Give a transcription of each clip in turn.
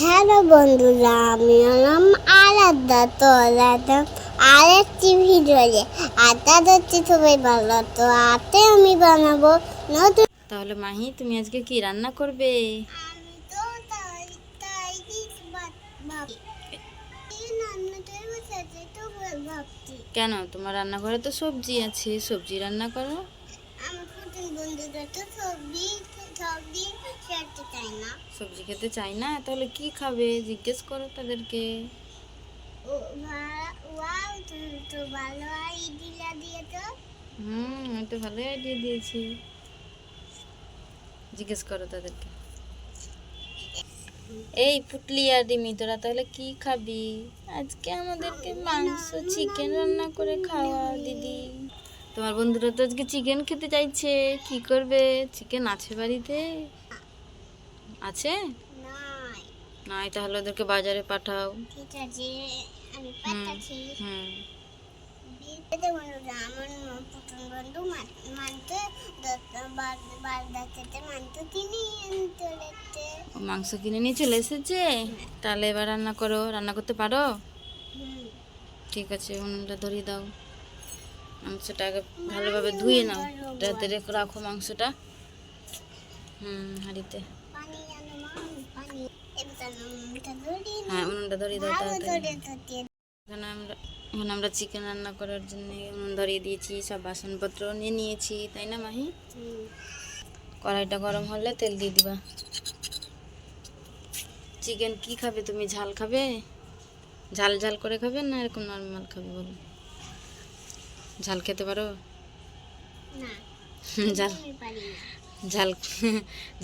Hello বন্ধুরা আমি হলাম আলাদা তো আলাদা আর একটি ভিডিওতে আড্ডা হচ্ছে সবাই ভালো। তো আতে আমি বানাবো নতুন তাহলে মাহি তুমি আজকে কি রান্না করবে? কেন? তোমার রান্নাঘরে তো সবজি আছে সবজি রান্না করো। সবজি খেতে চাই না? তাহলে কি খাবে? জিজ্ঞেস করো তাদেরকে। ওয়াও তুমি তো ভালো হুম আমি তো ভালোই আইডিয়া দিয়েছি। জিজ্ঞেস করো তাদেরকে। এই পুটলি আর রিমি তোরা তাহলে কি খাবি? আজকে আমাদেরকে মাংস চিকেন রান্না করে খাওয়া, দিদি। তোমার বন্ধুরা তো আজকে চিকেন খেতে চাইছে। কি করবে? চিকেন আছে বাড়িতে? আছে? নাই। তাহলে ওদেরকে বাজারে পাঠাও। ঠিক আছে আমি পাঠাচ্ছি। হুম। আমার প্রথম বন্ধু মানতে বারদাতে মানতে তিনি চলেছে ও মাংস কিনে নিয়ে চলে এসেছে? তাহলে এবার রান্না করো। রান্না করতে পারো? ঠিক আছে উনুনটা ধরিয়ে দাও। মাংসটা আগে ভালোভাবে ধুয়ে নাও। রাতে রেখে মাংসটা। হুম, হাঁড়িতে। হ্যাঁ উনুনটা ধরিয়ে দাও এখানে আমরা এখন আমরা চিকেন রান্না করার জন্য উনুন ধরিয়ে দিয়েছি, সব বাসনপত্র নিয়ে নিয়েছি, তাই না মাহি? কড়াইটা গরম হলে তেল দিয়ে দিবা। চিকেন কি খাবে? তুমি ঝাল খাবে? ঝাল ঝাল করে খাবে না এরকম নর্মাল খাবে বলো? ঝাল খেতে পারো? ঝাল। ঝাল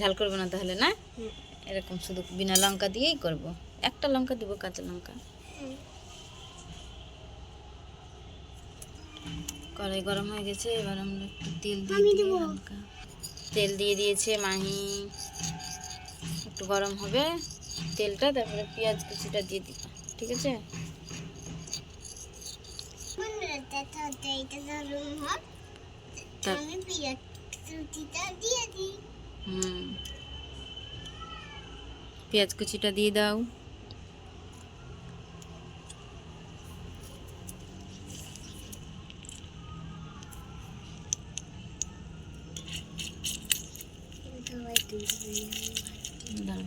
ঝাল করব না তাহলে না? এরকম শুধু বিনা লঙ্কা দিয়েই করব। একটা লঙ্কা দিব কাঁচা লঙ্কা। কড়াই গরম হয়ে গেছে এবার আমরা একটু তেল দিয়ে দেবো। হালকা। তেল দিয়ে দিয়েছে মাহি। একটু গরম হবে। তেলটা তারপরে পেঁয়াজ কুচিটা দিয়ে দিবা ঠিক আছে? এটা কুচিটা দিয়ে দিই পেঁয়াজ কুচিটা দিয়ে দাও। সবাই তুলবে দাও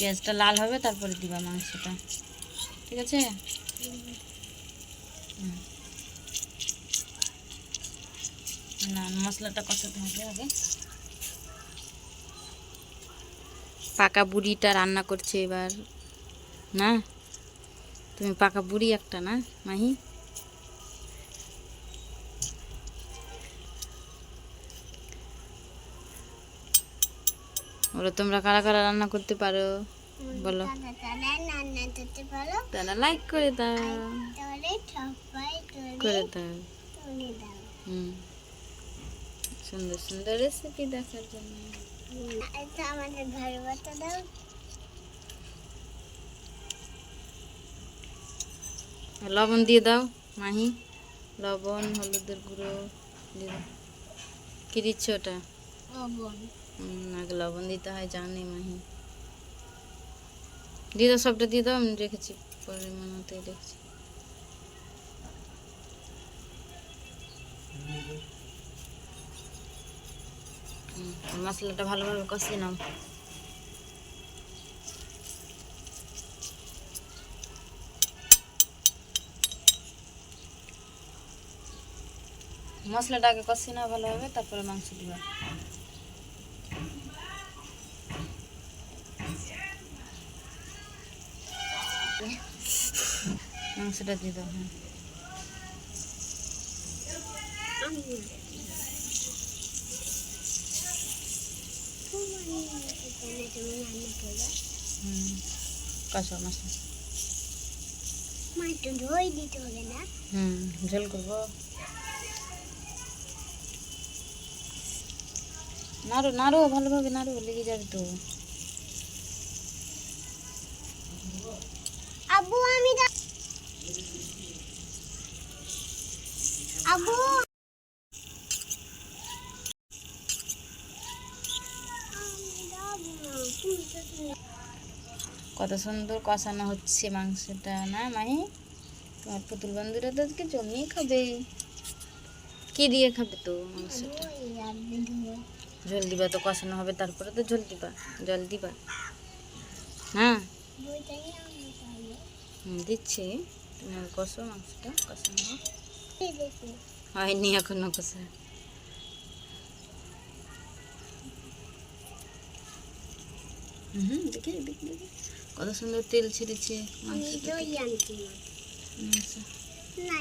পেঁয়াজটা লাল হবে, তারপরে দিবা মাংসটা। ঠিক আছে? না, মশলাটা কষাতে হবে আগে। পাকা বুড়িটা রান্না করছে এবার, না? তুমি পাকা বুড়ি একটা না, মাহি? বলো তোমরা কারা কারা রান্না করতে পারো? বলো। তারা লাইক করে দাও। করে দাও। হুম। সুন্দর সুন্দর রেসিপি দেখার জন্য। আমাদের ঘর বাতা দাও। লবণ দিয়ে দাও মাহি। লবণ হলুদের গুঁড়ো দিয়ে দাও। কি দিচ্ছ ওটা? লবণ। আগে লবণ দিতে হয়, জানি মাহি। দিয়ে দাও সবটা, দিয়ে দাও, আমি রেখেছি পরিমাণ রেখেছি মশলাটা ভালোভাবে কষিয়ে নাও। মশলাটা আগে কষিয়ে নাও ভালোভাবে, তারপরে মাংস দিবা। মাংসটা দিয়ে দাও হ্যাঁ। কষা মশলা। মা একটু দই দিতে না হুম ঝোল করব। নাড়ো নাড়ো, ভালোভাবে নাড়ো, লেগে যাবে তো। কত সুন্দর কষানো হচ্ছে মাংসটা, না মাহি? তোমার পুতুল বন্ধুরা তো আজকে জমিয়ে খাবে। কি দিয়ে খাবে তো মাংসটা? জল দিবা তো কষানো হবে, তারপরে তো জল দিবা জল দিবা। হ্যাঁ? দিচ্ছি। তোমার কষো মাংসটা, কষানো হয়নি এখনও দেখি দেখি দেখি কত সুন্দর তেল ছেড়েছে। মাংস না।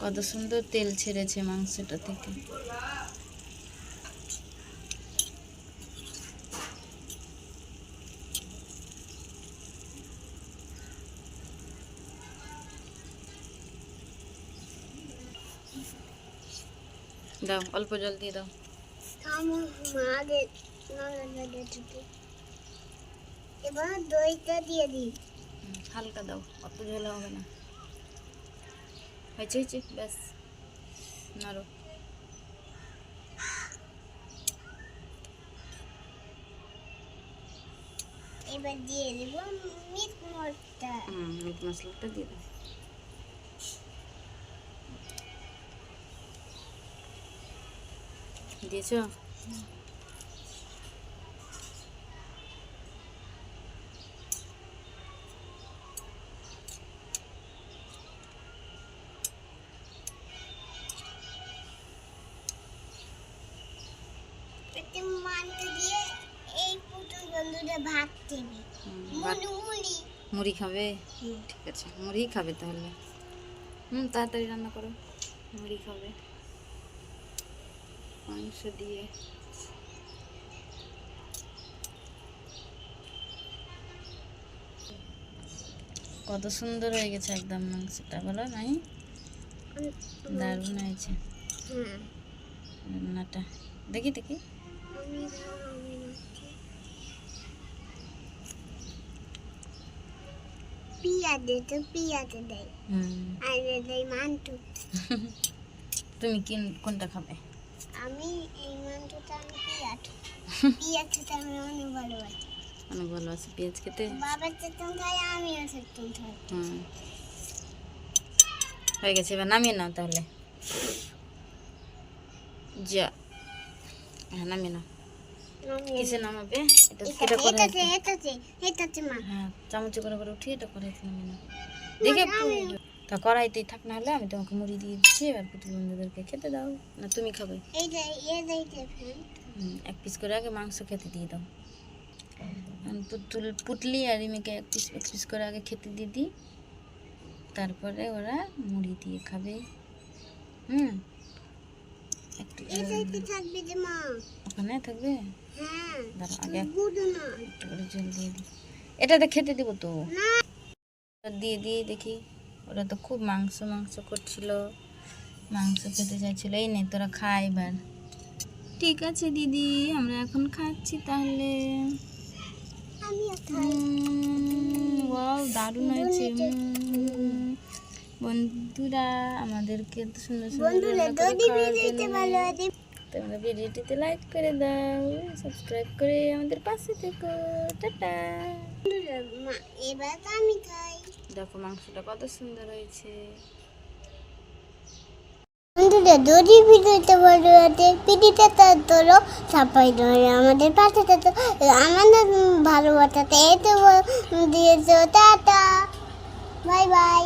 কত সুন্দর তেল ছেড়েছে মাংসটা থেকে দাও অল্প জল দিয়ে দাও আমার মাদের ননদ ছুটি এবার দইটা দিয়ে দিই হুম, হালকা দাও অত ঝোলা হবে না হয়েছে হয়েছে ব্যাস নাড়ো এবার দিয়ে দেবো মিট মশলা হুম মিট মশলাটা দিয়ে দাও দিয়েছ একটু মাংস দিয়ে এই পুতুল বন্ধুদের ভাত দিবি হুম, মুড়ি মুড়ি। খাবে? ঠিক আছে মুড়ি খাবে তাহলে। হুম তাড়াতাড়ি রান্না করো। মুড়ি খাবে। মাংস দিয়ে। কত সুন্দর হয়ে গেছে একদম মাংসটা বলো নাই দারুণ হয়েছে। হ্যাঁ রান্নাটা। দেখি দেখি। আমি তো পিঁয়াজ দেয়। হুম। আর দেয় মান্টু তুমি কোনটা খাবে? আমি এই মান্টুটা আমি পিঁয়াজ। পিঁয়াজটা আমি অনেক ভালোবাসি। অনেক ভালো আছে পেঁয়াজ খেতে। বাবার চেতন খাই আমিও চেতন খাই। হুম। হয়ে গেছে এবার নামিয়ে নাও তাহলে। যা। হ্যাঁ নামিয়ে নাও। কিসে নামাবে? এটা এটা করে এটাতে এটাতে এটাতে মা। হ্যাঁ চামচে করে করে উঠিয়ে এটা করে নামিয়ে নাও। দেখে তা কড়াইতেই থাক না হলে আমি তোমাকে মুড়ি দিয়ে দিচ্ছি এবার পুতুল বন্ধুদেরকে খেতে দাও। না তুমি খাবে। এক পিস করে আগে মাংস খেতে দিয়ে দাও। পুতুল পুটলি আর রিমিকে এক পিস এক পিস করে আগে খেতে দিয়ে দিই। তারপরে ওরা মুড়ি দিয়ে খাবে। হুম? ওখানে থাকবে? হ্যাঁ দাঁড়াও আগে এক- গুড না। একটু করে জল দিয়ে দিই। এটাতে খেতে দিব তো? দিয়ে দিয়ে দেখি। ওরা তো খুব মাংস মাংস করছিল। মাংস খেতে চাইছিল। এই নে তোরা খা এবার। ঠিক আছে দিদি আমরা এখন খাচ্ছি তাহলে। খাই। দারুণ হয়েছে। বন্ধুরা আমাদেরকে এত সুন্দর সুন্দর তোমরা ভিডিওটিতে লাইক করে দাও সাবস্ক্রাইব করে আমাদের পাশে থেকো। টাটা। এবার আমি খাই। দেখো মাংসটা কত সুন্দর হয়েছে। বন্ধুরা, যদি ভিডিওতে ভালো লাগে ভিডিওটা তার ধরো সাপাই ধরে আমাদের পাশে তো আমাদের ভালোবাসাতে এতে দিয়েছ টাটা। Bye bye.